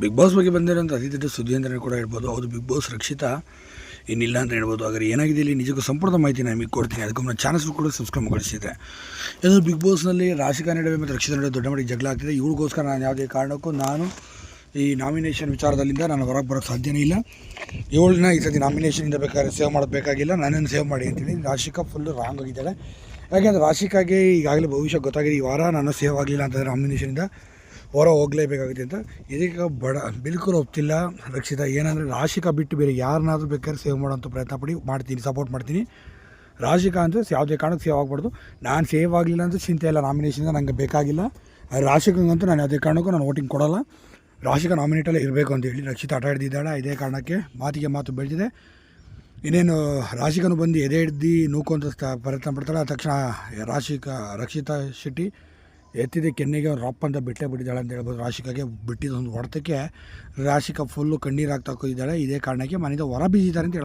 Big boss ಬಗ್ಗೆ ಬಂದಿರೋಂಥ ಅತಿ ದೊಡ್ಡ ಸುದ್ದಿ ಅಂತಲೇ ಕೂಡ ಹೇಳ್ಬೋದು. ಹೌದು ಬಿಗ್ ಬಾಸ್ ರಕ್ಷಿತ. ಇನ್ನಿಲ್ಲ ಅಂತ ಹೇಳ್ಬೋದು. ಆದರೆ ಏನಾಗಿದೆ ಇಲ್ಲಿ? ನಿಜಕ್ಕೂ ಸಂಪೂರ್ಣ ಮಾಹಿತಿ ನಾನು ಕೊಡ್ತೀನಿ. ಅದಕ್ಕೂ ನನ್ನ ಚಾನಲ್ಸ್ ಕೂಡ ಸಬ್ಸ್ಕ್ರೈಬ್ ಮಾಡಿಸಿದೆ ಇದು ಬಿಗ್ ಬಾಸ್ನಲ್ಲಿ ರಾಶಿಕಾ ನಡುವೆ ಮತ್ತು ರಕ್ಷಿತ ನಡುವೆ ದೊಡ್ಡ ಮಟ್ಟಿಗೆ ಜಗಳ ಆಗ್ತಿದೆ. ಇವ್ರಿಗೋಸ್ಕರ ನಾನು ಯಾವುದೇ ಕಾರಣಕ್ಕೂ ನಾನು ಈ ನಾಮಿನೇಷನ್ ವಿಚಾರದಲ್ಲಿಂದ ನಾನು ಹೊರಗೆ ಬರೋಕ್ಕೆ ಸಾಧ್ಯನೇ ಇಲ್ಲ. ಏಳನ್ನ ಈ ಸತಿ ನಾಮಿನೇಷನಿಂದ ಬೇಕಾದ್ರೆ ಸೇವ್ ಮಾಡಬೇಕಾಗಿಲ್ಲ ಬೇಕಾಗಿಲ್ಲ. ನನ್ನನ್ನು ಸೇವ್ ಮಾಡಿ ಅಂತೇಳಿ ರಾಶಿಕಾ ಫುಲ್ ರಾಂಗ್ ಆಗಿದ್ದಾಳೆ. ಯಾಕೆಂದರೆ ರಾಶಿಕಾಗೆ ಈಗಾಗಲೇ ಭವಿಷ್ಯ ಗೊತ್ತಾಗಿದೆ. ಈ ವಾರ ನಾನು ಸೇವ್ ಆಗಲಿಲ್ಲ ಅಂತಂದರೆ ನಾಮಿನೇಷನಿಂದ ಹೊರ ಹೋಗಲೇಬೇಕಾಗುತ್ತೆ ಅಂತ. ಇದೀಗ ಬಡ, ಬಿಲ್ಕುಲ್ ಒಪ್ತಿಲ್ಲ, ರಕ್ಷಿತ. ಏನಂದರೆ ರಾಶಿಕಾ ಬಿಟ್ಟು ಬೇರೆ ಯಾರನ್ನಾದರೂ ಬೇಕಾದ್ರೆ ಸೇವ್ ಮಾಡೋಂಥ ಪ್ರಯತ್ನ ಪಡಿ, ಮಾಡ್ತೀನಿ ಸಪೋರ್ಟ್ ಮಾಡ್ತೀನಿ. ರಾಶಿಕಾ ಅಂದರೆ ಯಾವುದೇ ಕಾರಣಕ್ಕೆ ಸೇವ್ ಆಗಬಾರ್ದು. ನಾನು ಸೇವ್ ಆಗಲಿಲ್ಲ ಅಂತ ಚಿಂತೆ ಇಲ್ಲ ನಾಮಿನೇಷನ್ ನನಗೆ ಬೇಕಾಗಿಲ್ಲ. ರಾಶಿಕಂಗಂತೂ ನಾನು ಯಾವುದೇ ಕಾರಣಕ್ಕೂ ನಾನು ವೋಟಿಂಗ್ ಕೊಡೋಲ್ಲ. ರಾಶಿಕಾ ನಾಮಿನೇಟಲ್ಲೇ ಇರಬೇಕು ಅಂತೇಳಿ ರಕ್ಷಿತ ಆಟ ಹಿಡ್ದಿದ್ದಾಳೆ ಇದೇ ಕಾರಣಕ್ಕೆ ಮಾತಿಗೆ ಮಾತು ಬೆಳೆದಿದೆ. ಇನ್ನೇನು, ರಾಶಿಕನು ಬಂದು ಎದೆ ಹಿಡ್ದು ನೂಕು ಅಂತ ಪ್ರಯತ್ನ ಪಡ್ತಾಳೆ. ಆ ತಕ್ಷಣ ರಾಶಿಕಾ, ರಕ್ಷಿತಾ ಶೆಟ್ಟಿ ಎತ್ತಿದ ಕೆನ್ನೆಗೆ ಒಂದು ರಪ್ಪ ಅಂತ ಬಿಟ್ಟೇ ಬಿಟ್ಟಿದ್ದಾಳೆ ಅಂತ ಹೇಳ್ಬೋದು ರಾಶಿಕಾಗೆ ಬಿಟ್ಟಿದ್ದೊಂದು ಹೊಡೆತಕ್ಕೆ ರಾಶಿಕಾ ಫುಲ್ಲು ಕಣ್ಣೀರು ಕೂತಿದ್ದಾಳೆ ಇದೇ ಕಾರಣಕ್ಕೆ ಮನೆಯಿಂದ ಹೊರ ಬೀಸಿದ್ದಾರೆ ಅಂತ.